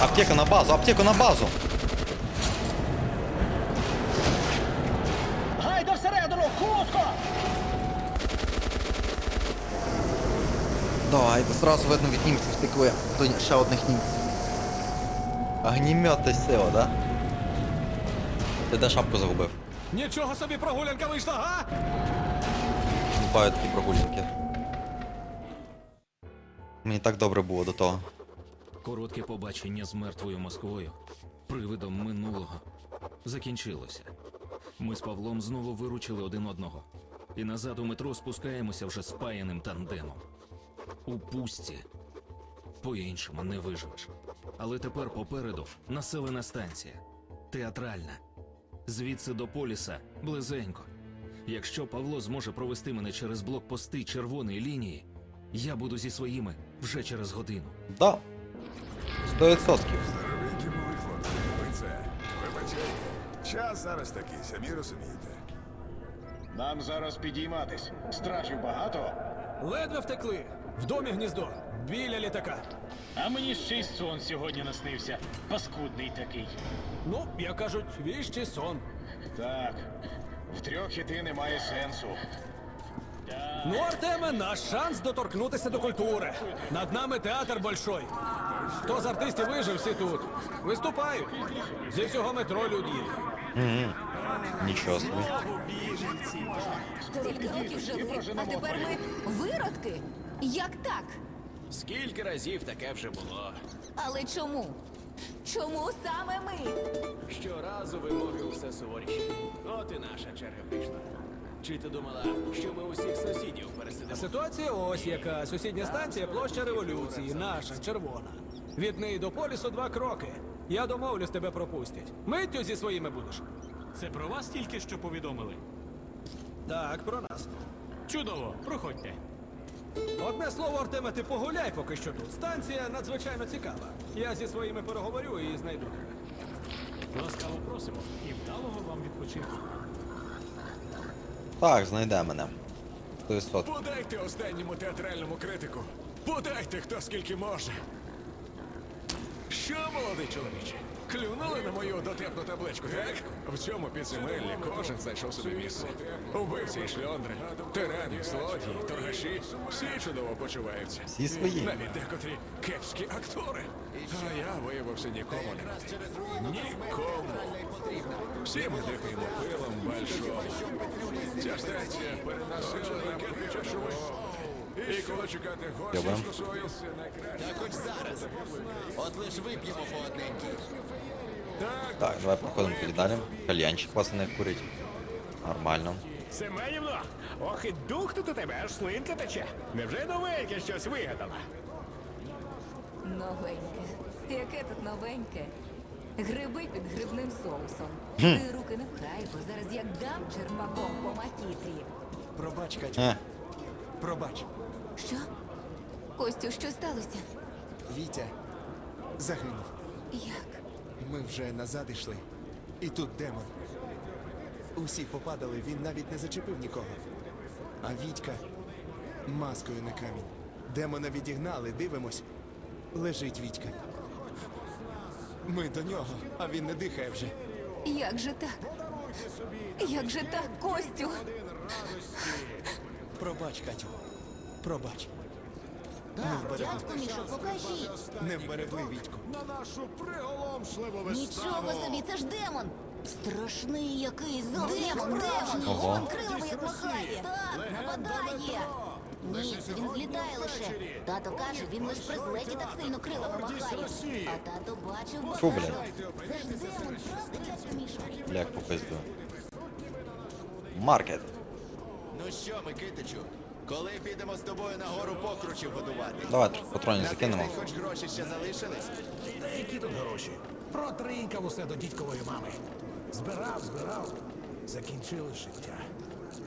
Аптека на базу, аптеку на базу. Гайда всередину! Хутко! Давай, це сразу видно від німців стикує до ще одних німців. Огнемет та сила, да? Ти де шапку загубив? Нічого собі прогулянка вийшла, га? Бувають такі прогулянки. Мені так добре було до того. Коротке побачення з мертвою Москвою, привидом минулого, закінчилося. Ми з Павлом знову виручили один одного. І назад у метро спускаємося вже спаяним тандемом. У пустці. По-іншому не виживеш. Але тепер попереду населена станція. Театральна. Звідси до поліса близенько. Якщо Павло зможе провести мене через блокпости червоної лінії, я буду зі своїми вже через годину. Да. 100%. Здоровенькі були хлопці, ви це. Вибачайте. Час зараз такий, самі розумієте. Нам зараз підійматись. Стражів багато. Ледве втекли. В домі гніздо. Біля літака. А мені ще й сон сьогодні наснився. Паскудний такий. Ну, як кажуть, віщий сон. Так. Втрьох іти немає сенсу. Ну, Артеме, наш шанс доторкнутися до культури. Над нами театр большой. Хто з артистів вижив, всі тут. Виступають. Зі всього метро люди їдуть. Нічого собі. Стільки років жили, а тепер ми виродки? Як так? Скільки разів таке вже було? Але чому? Чому саме ми? Щоразу вимоги усе суворіші. От і наша черга прийшла. Чи ти думала, що ми усіх сусідів пересидимо? Ситуація ось яка. Сусідня станція площа революції, наша червона. Від неї до полісу два кроки. Я домовлюсь, тебе пропустять. Миттю зі своїми будеш. Це про вас тільки що повідомили. Так, про нас. Чудово, проходьте. Одне слово, Артеме, ти погуляй поки що тут. Станція надзвичайно цікава. Я зі своїми переговорю і знайду тебе. Ласкаво просимо і вдалого вам відпочинку. Так, знайде мене. 100%. Подайте останньому театральному критику. Подайте хто скільки може. Що, молодий чоловіче? Клюнули на мою дотепну табличку, так? В цьому підземеллі кожен знайшов собі місце. Убивці і шльондри, тирани, злодії, торгаші. Всі чудово почуваються. Всі свої. Навіть декотрі кепські актори. А я виявився нікому не. Нікому. Всі ми дихаємо пилом большого. Ця станція перенаселена чашу. І коли чекати Дякую. гостю свою, Так хоч зараз. От лиш вип'ємо по одненькій. Так, давай проходимо тоді далі. Кальянчик вас не курить. Нормально. Семенівно, ох і дух тут у тебе, аж слинка тече. Невже новеньке щось вигадала? Новеньке. Яке тут новеньке? Гриби під грибним соусом. Ти руки не пхай, бо зараз як дам черпаком по макітрі. Пробач, Катю, Е, пробач. Що? Костю, що сталося? Вітя загинув. Як? Ми вже назад йшли. І тут демон. Усі попадали, він навіть не зачепив нікого. А Вітька маскою на камінь. Демона відігнали, дивимось. Лежить Вітька. Ми до нього, а він не дихає вже. Як же так? Як же так, Костю? Пробач, Катю. Пробач. Вберегли. Дядьку Мішо, покажіть. Не вберегли Вітьку. Нічого собі, це ж демон. Страшний який, зовсім як демон. Ого. Он крилами як махає. Так, нападає. Ні, він злітає лише. Тато каже, він лише при злеті так сильно крилами махає. А тато бачив бо Фу. Це ж демон, правда, дядько Мішо? Бляк попизду. Маркет. Ну що, Микитичу, коли підемо з тобою на гору покручів годувати? Давай патронів закинемо. Ти хоч гроші ще залишились? Які тут гроші? Протринькав усе до дідькової мами. Збирав, збирав. Закінчили життя.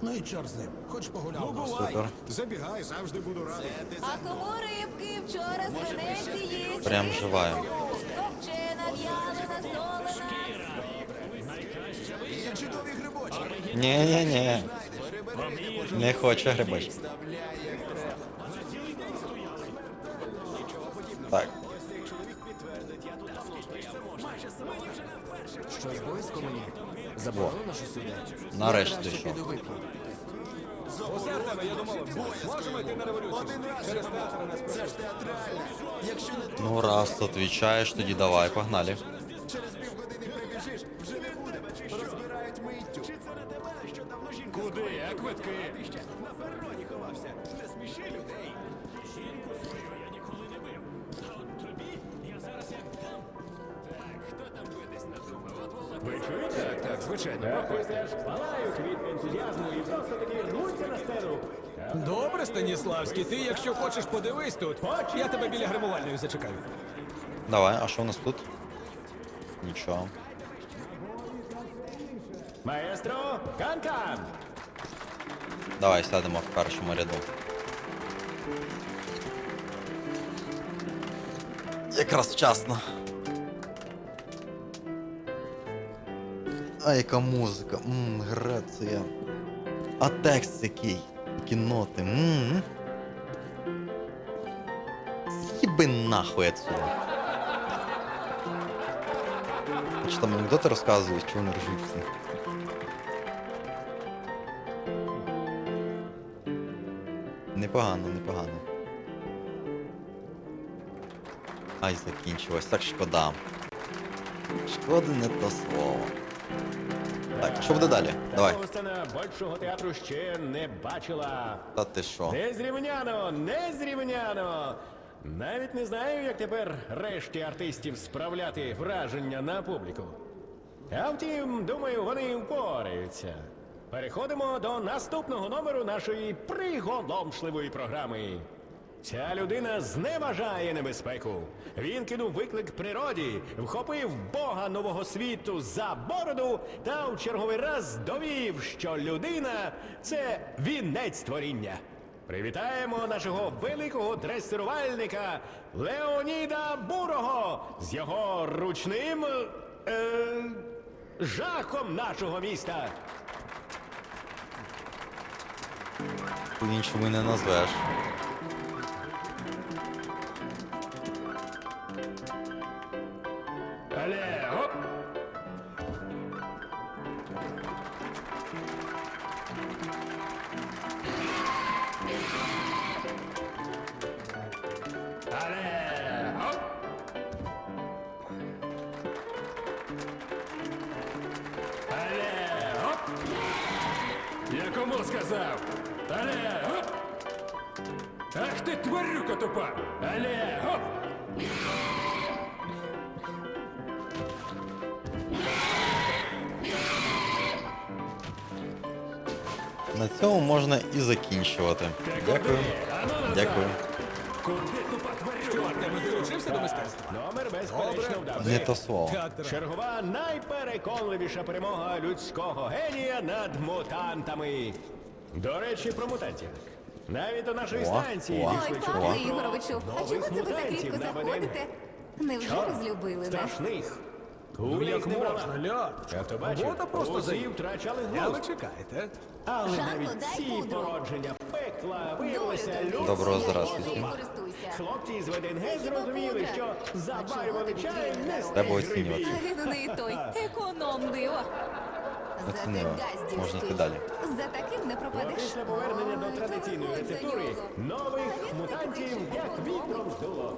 Ну і чорт з ним, хоч погуляв. Ну, Супер. Забігай, завжди буду радий. А кому рибки вчора з Венеції? Прям живая. Копчена, в'ялена, солена. Є чудові грибочки. Ні-ні-ні. Не хоче грибочки. Так. Щось близько мені. Заборонено що сюди. Нарешті Я краще що? піду вип'ю. Усе Артеме, жінку? А квитки? на перроні ховався? Не сміши людей. Ви чуєте? Так, так, звичайно. Проходьте. Палають від ентузіазму і просто таки рвуться на сцену. Добре, Станіславський, ти, якщо хочеш, подивись тут. Я тебе біля гримувальної зачекаю. Давай, а що у нас тут? Нічого. Маестро, кан-кан! Давай сядемо в першому ряду. Якраз вчасно. А яка музика, мм, Греція. А текст який? Які ноти. Мм. З'їби нахуй отсюда. Чи там анекдоти розказують, чи вони ржуть всі? Непогано, непогано. Ай, закінчилось, так шкода. Шкоди не то слово. Так, що буде далі? Давай. Сцена большого театру ще не бачила. Та ти що? Незрівняно, незрівняно. Навіть не знаю, як тепер решті артистів справляти враження на публіку. А втім, думаю, вони впораються. Переходимо до наступного номеру нашої приголомшливої програми. Ця людина зневажає небезпеку. Він кинув виклик природі, вхопив Бога нового світу за бороду та в черговий раз довів, що людина це вінець творіння. Привітаємо нашого великого дресирувальника Леоніда Бурого з його ручним е, жахом нашого міста. По-іншому й не назвеш. Але оп! Я кому сказав? Але оп! Ах ти тварюка тупа! Але оп! На цьому можна і закінчувати. Дякую. Дякую. Номер безперечно вдався. Не то слово. Чергова найпереконливіша перемога людського генія над мутантами. До речі, про мутантів. Навіть до нашої О, станції о. дійшли Ой, чутки Павло про Ігоровичу, а чого нових це ви так мутантів рідко на заходите? Невже чорт розлюбили нас? страшних. Ну Куля як не можна, Лядочка? Я то бачив, Робота просто усі заїв. втрачали Але глузд. чекайте. Але Жанко, навіть дай ці пудру. породження пекла виявилися тобі. людськими. Доброго здравствуйте. користуйся. Хлопці з ВДНГ зрозуміли, пудра? що А заварювали чого чай тобі не не з Треба оцінювати. А він у неї той економ диво. Газдівський. Можна йти далі. За таким не пропадеш. Після повернення до традиційної рецептури нових мутантів як вітром здуло.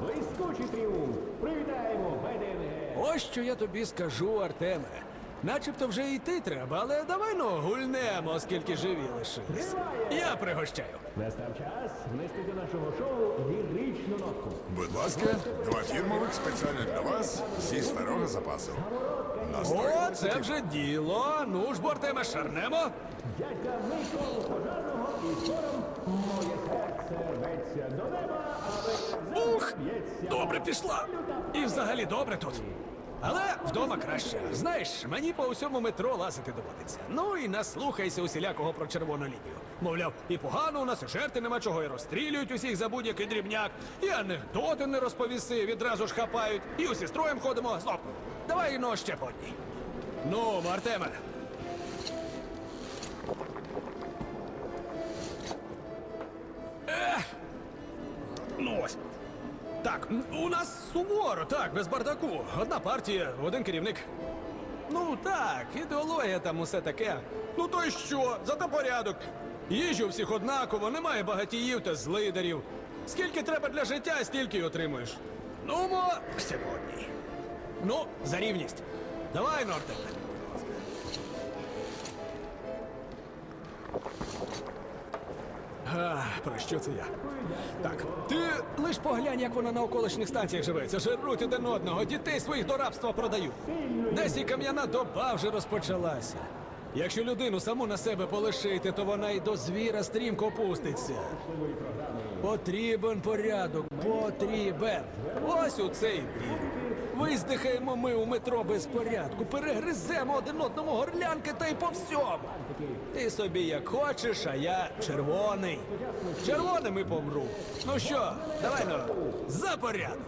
Блискучий тріумф! Привітаємо БДНГ! Ось що я тобі скажу, Артеме. Начебто вже йти треба, але давай ну гульнемо, оскільки живі лишились. Я пригощаю. Настав час внести до нашого шоу ліричну нотку. Будь ласка, два фірмових спеціально для вас зі старого запасу. О, це вже діло. Ну ж, бо, Артеме, шарнемо. Дядька Миколу Пожарного і хором моє серце рветься до неба, але Ух, добре пішла. І взагалі добре тут. Але вдома краще. Знаєш, мені по усьому метро лазити доводиться. Ну і наслухайся усілякого про червону лінію. Мовляв, і погано у нас, і жерти нема чого, і розстрілюють усіх за будь-який дрібняк, і анекдоти не розповіси, відразу ж хапають, і усі строєм ходимо. Стоп! Давай ну ще по одній. Ну, Артеме. Ну, Ось. Так, у нас суворо, так, без бардаку. Одна партія, один керівник. Ну так, ідеологія там усе таке. Ну то й що? Зато порядок. Їжі всіх однаково, немає багатіїв та злидарів. Скільки треба для життя, стільки й отримуєш. Ну, мо сьогодні. Ну, за рівність. Давай, Норте. А, про що це я? Так, ти лиш поглянь, як вона на околишніх станціях живеться. Жируть один одного, дітей своїх до рабства продають. Десь і кам'яна доба вже розпочалася. Якщо людину саму на себе полишити, то вона й до звіра стрімко опуститься. Потрібен порядок, потрібен. Ось у цей вік. Виздихаємо ми у метро без порядку, перегриземо один одному горлянки та й по всьому. Ти собі як хочеш, а я червоний. Червоним і помру. Ну що, давай ну, за порядок.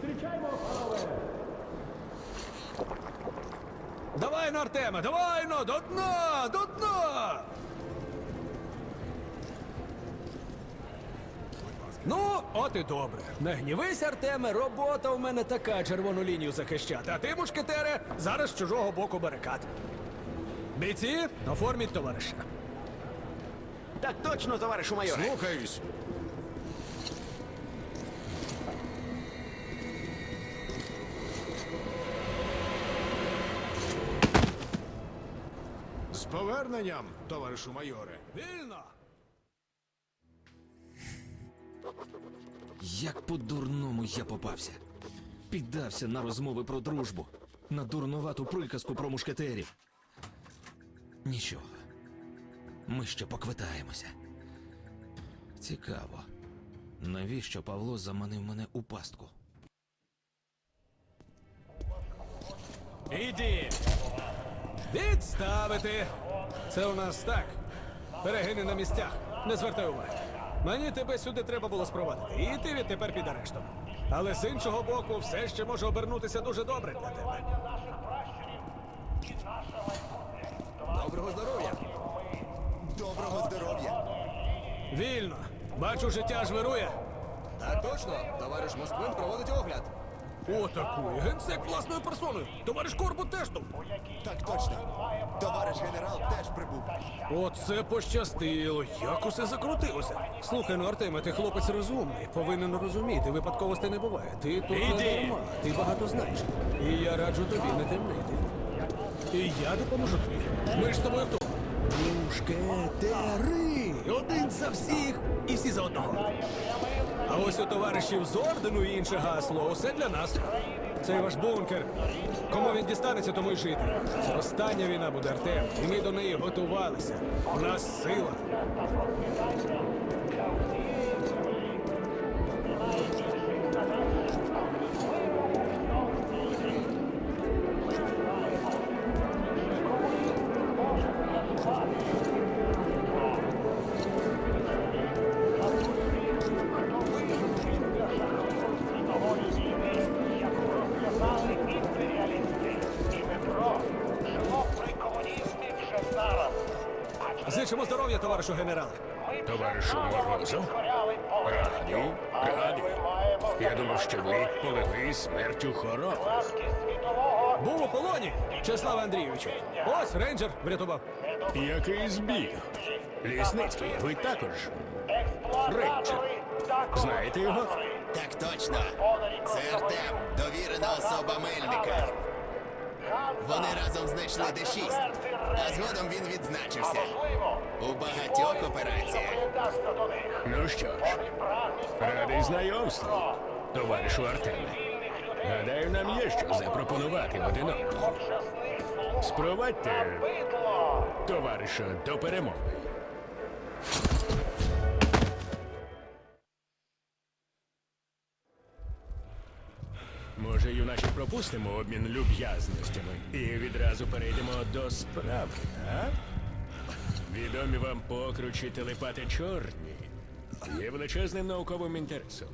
Давай ну, Артеме, давай ну, до дна, до дна. Ну, от і добре. Не гнівись, Артеме, робота у мене така червону лінію захищати. А ти, мушкетере, зараз з чужого боку барикад. Бійці, оформіть товариша. Так точно, товаришу майоре. Слухаюсь. З поверненням, товаришу майоре. Вільно! Як по-дурному я попався. Піддався на розмови про дружбу, на дурнувату приказку про мушкетерів. Нічого. Ми ще поквитаємося. Цікаво. Навіщо Павло заманив мене у пастку? Іди! Відставити! Це у нас так. Перегини на місцях. Не звертай уваги. Мені тебе сюди треба було спровадити. І ти відтепер під арештом. Але з іншого боку, все ще може обернутися дуже добре для тебе. Доброго здоров'я! Доброго здоров'я! Вільно. Бачу, життя жвирує. вирує. Так точно, товариш Москвин проводить огляд. Отакої. Генсек власною персоною. Товариш Корбут теж тут. Так точно. Товариш генерал теж прибув. Оце пощастило. Як усе закрутилося. Слухай, ну Артеме, ти хлопець розумний. Повинен розуміти. Випадковостей не буває. Ти тут не дарма. Ти багато знаєш. І я раджу тобі не темнити. І я допоможу тобі. Ми ж з тобою хто? Мушкетери! Один за всіх і всі за одного. А ось у товаришів з ордену і інше гасло. Усе для нас. Це ваш бункер. Кому він дістанеться, тому й жити. Це остання війна буде, Артем. І ми до неї готувалися. У нас сила. Товаришу генерале. Товаришу Морозов. Радий, радий. Я думав, що ви полегли смертю хоробрих. Був у полоні, Чеслава Андрійовичу. Ось рейнджер врятував. Який збіг? Лісницький, ви також. Рейнджер. Знаєте його? Так точно. Це Артем, довірена особа Мельника. Вони разом знайшли Д6, а згодом він відзначився. У багатьох операціях. Ну що ж, радий знайомству, товаришу Артеме. Гадаю, нам є що запропонувати один одному. Спровадьте товариша до перемоги. Може, юначе пропустимо обмін люб'язностями і відразу перейдемо до справи, а? Відомі вам покручі телепати чорні є величезним науковим інтересом.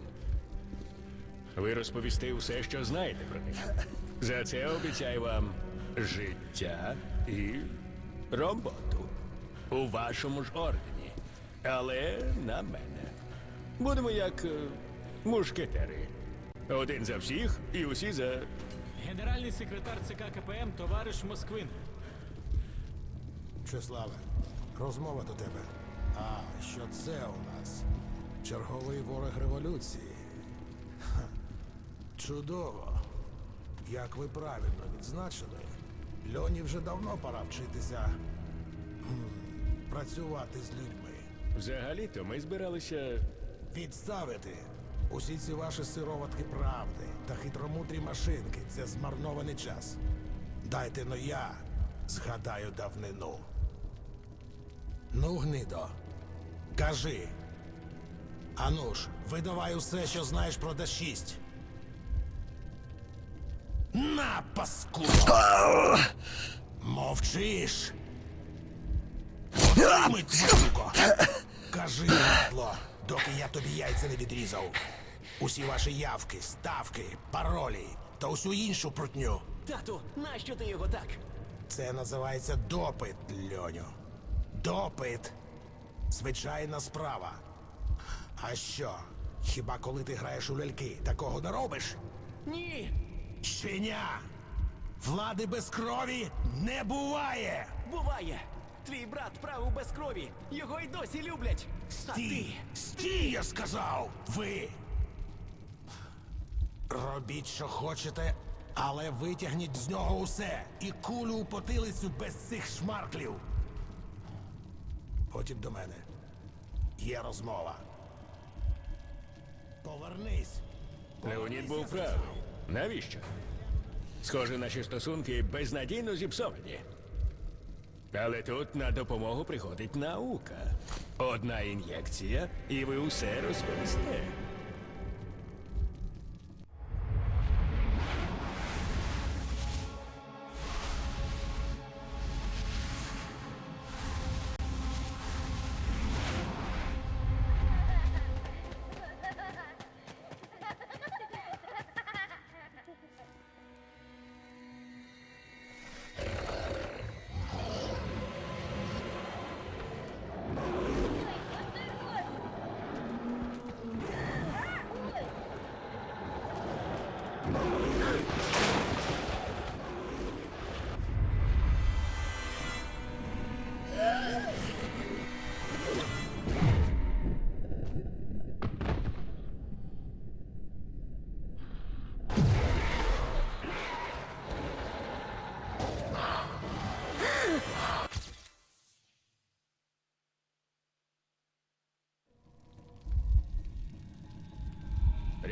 Ви розповісти все, що знаєте про них. За це обіцяю вам життя і роботу у вашому ж ордені. Але на мене. Будемо як е, Мушкетери. Один за всіх і усі за. Генеральний секретар ЦК КПМ товариш Москвин. Числаве, розмова до тебе. А що це у нас? Черговий ворог революції. Ха. Чудово. Як ви правильно відзначили, Льоні вже давно пора вчитися м, працювати з людьми. Взагалі-то ми збиралися. Відставити усі ці ваші сироватки правди та хитромудрі машинки це змарнований час. Дайте но я згадаю давнину. Ну, гнидо, кажи. Ану ж, видавай усе, що знаєш про Д6. На, паскудо! Мовчиш! Тварюко! Кажи, гадло, доки я тобі яйця не відрізав. Усі ваші явки, ставки, паролі та усю іншу прутню. Тату, нащо ти його так? Це називається допит, Льоню. Допит. Звичайна справа. А що? Хіба коли ти граєш у ляльки, такого не робиш? Ні! Щеня! Влади без крові не буває! Буває! Твій брат правив без крові! Його й досі люблять! Стій! Стій, я сказав! Ви! Робіть, що хочете, але витягніть з нього усе і кулю у потилицю без цих шмарклів. Потім до мене. Є розмова. Повернись. Леонід був правий. Навіщо? Схоже, наші стосунки безнадійно зіпсовані. Але тут на допомогу приходить наука. Одна ін'єкція, і ви усе розповісте.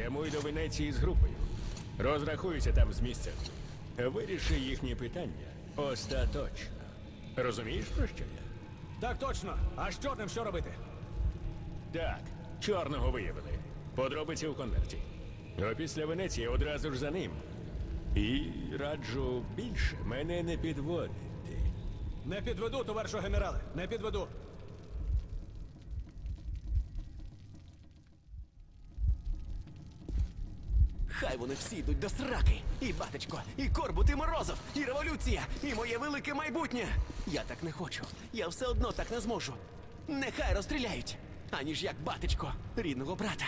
Прямуй до Венеції з групою. Розрахуйся там з місцем. Виріши їхні питання остаточно. Розумієш, про що я? Так точно. А з чорним що робити? Так, чорного виявили. Подробиці у конверті. А після Венеції одразу ж за ним. І раджу більше мене не підводити. Не підведу, товаришу генерале, не підведу. Хай вони всі йдуть до сраки! І батечко, і Корбут, і Морозов, і революція, і моє велике майбутнє! Я так не хочу. Я все одно так не зможу. Нехай розстріляють, аніж як батечко, рідного брата.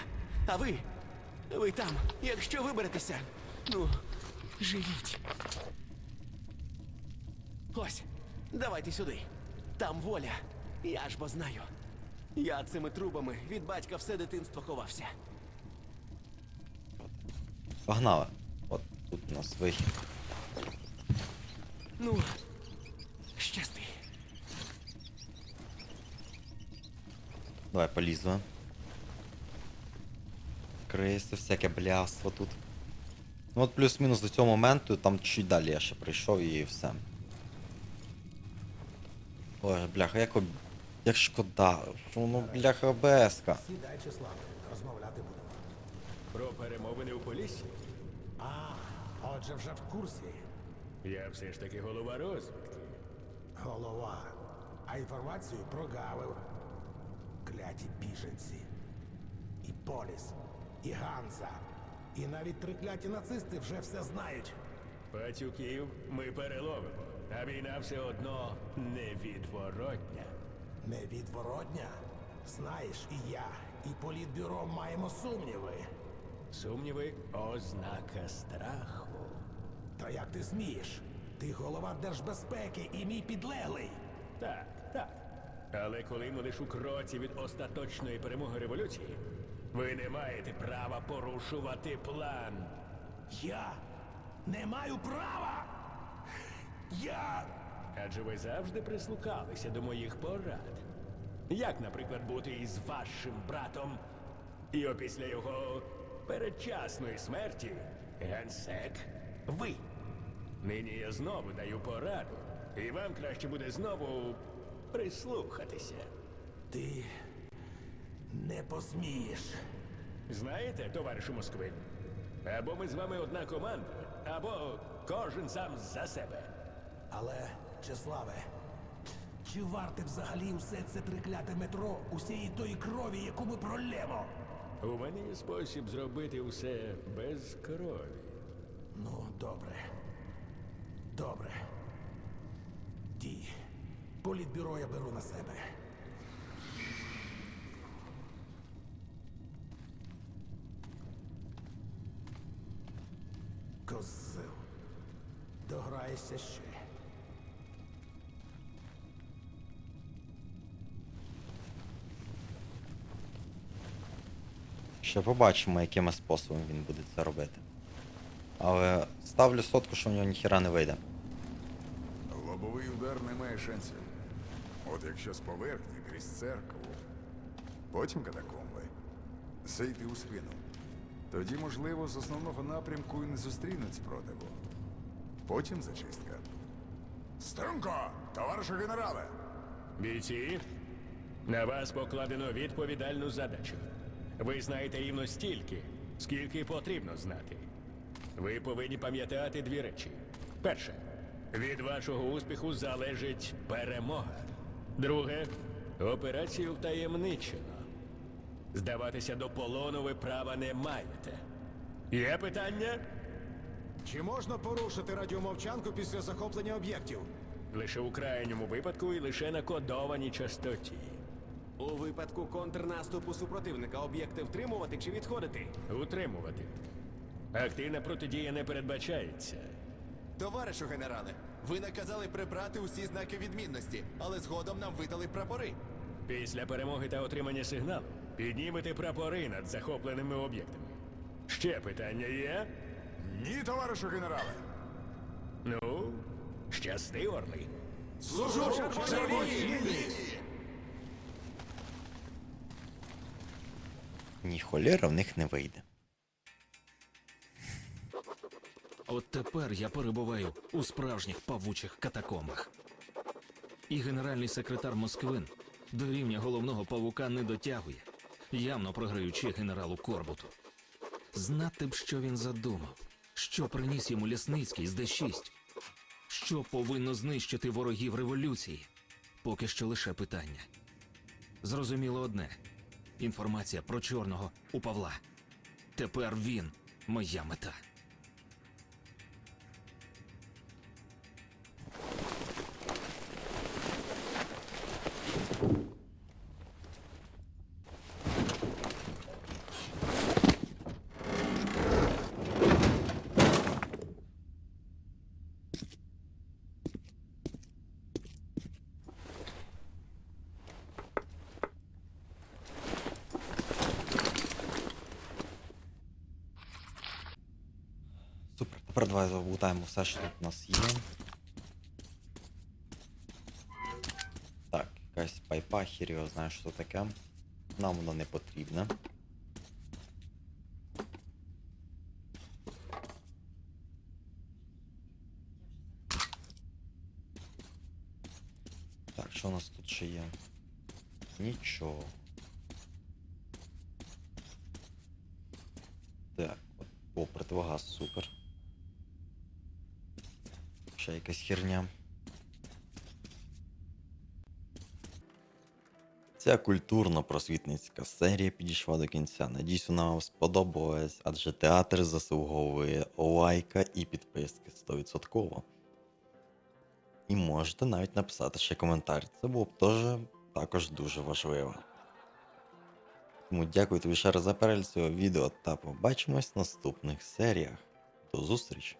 А ви, ви там, якщо виберетеся, ну, живіть. Ось, давайте сюди. Там воля. Я ж бо знаю. Я цими трубами від батька все дитинство ховався. Погнали. От тут у нас вихід. Ну, щасти. Давай полізли. Криси, всяке бляство тут. Ну от плюс-мінус до цього моменту, там чуть далі я ще прийшов і все. Ой, бляха, як, об... як шкода. Що воно, бляха, ОБС-ка. Сідай, Числаве, розмовляти. Про перемовини у Поліссі? А, отже, вже в курсі. Я все ж таки голова розвідки. Голова. А інформацію прогавив. Кляті біженці. І Поліс, і Ганза. І навіть трикляті нацисти вже все знають. Пацюків ми переловимо, а війна все одно невідворотня. Невідворотня. Знаєш, і я, і політбюро маємо сумніви. Сумніви ознака страху. Та як ти смієш? Ти голова держбезпеки і мій підлеглий. Так, так. Але коли ми лише у кроці від остаточної перемоги революції, ви не маєте права порушувати план. Я не маю права. Я. Адже ви завжди прислухалися до моїх порад. Як, наприклад, бути із вашим братом і опісля його передчасної смерті, генсек, ви. Нині я знову даю пораду, і вам краще буде знову прислухатися. Ти не посмієш. Знаєте, товаришу Москви, або ми з вами одна команда, або кожен сам за себе. Але, Чеславе, чи варте взагалі усе це трикляте метро усієї тої крові, яку ми пролємо? У мене є спосіб зробити все без крові. Ну, добре. Добре. Дій. Політбюро я беру на себе. Козел. Дограєшся ще. Ще побачимо, якими способом він буде це робити. Але ставлю сотку, що в нього ніхіра не вийде. Лобовий удар не має шансів. От якщо з поверхні крізь церкву, потім катакомби, зайти у спину. Тоді, можливо, з основного напрямку і не зустрінуть спротиву. Потім зачистка. Струнко, товаришу генерале! Бійці, на вас покладено відповідальну задачу. Ви знаєте рівно стільки, скільки потрібно знати. Ви повинні пам'ятати дві речі. Перше, від вашого успіху залежить перемога. Друге, операцію втаємничено. Здаватися до полону ви права не маєте. Є питання? Чи можна порушити радіомовчанку після захоплення об'єктів? Лише у крайньому випадку і лише на кодованій частоті. У випадку контрнаступу супротивника об'єкти втримувати чи відходити? Утримувати. Активна протидія не передбачається. Товаришу генерале, ви наказали прибрати усі знаки відмінності, але згодом нам видали прапори. Після перемоги та отримання сигналу піднімете прапори над захопленими об'єктами. Ще питання є? Ні, товаришу генерале! Ну, щасти, Орли. Служу червоній лінії! Ні холєра в них не вийде. От тепер я перебуваю у справжніх павучих катакомбах. І генеральний секретар Москвин до рівня головного павука не дотягує, явно програючи генералу Корбуту. Знати б, що він задумав, що приніс йому Лясницький з Д6, що повинно знищити ворогів революції. Поки що лише питання. Зрозуміло одне: інформація про чорного у Павла. Тепер він моя мета. Супер. Тепер давай залутаємо все, що тут у нас є. Так, якась пайпа, хір його знає, що таке. Нам воно не потрібне. Так, що у нас тут ще є? Нічого. Так, о, противогаз, супер. Ще якась херня. Ця культурно-просвітницька серія підійшла до кінця. Надіюсь, вона вам сподобалась, адже театр заслуговує лайка і підписки 100%. І можете навіть написати ще коментар. Це було б теж також дуже важливо. Тому дякую тобі ще раз за перегляд цього відео та побачимось в наступних серіях. До зустрічі!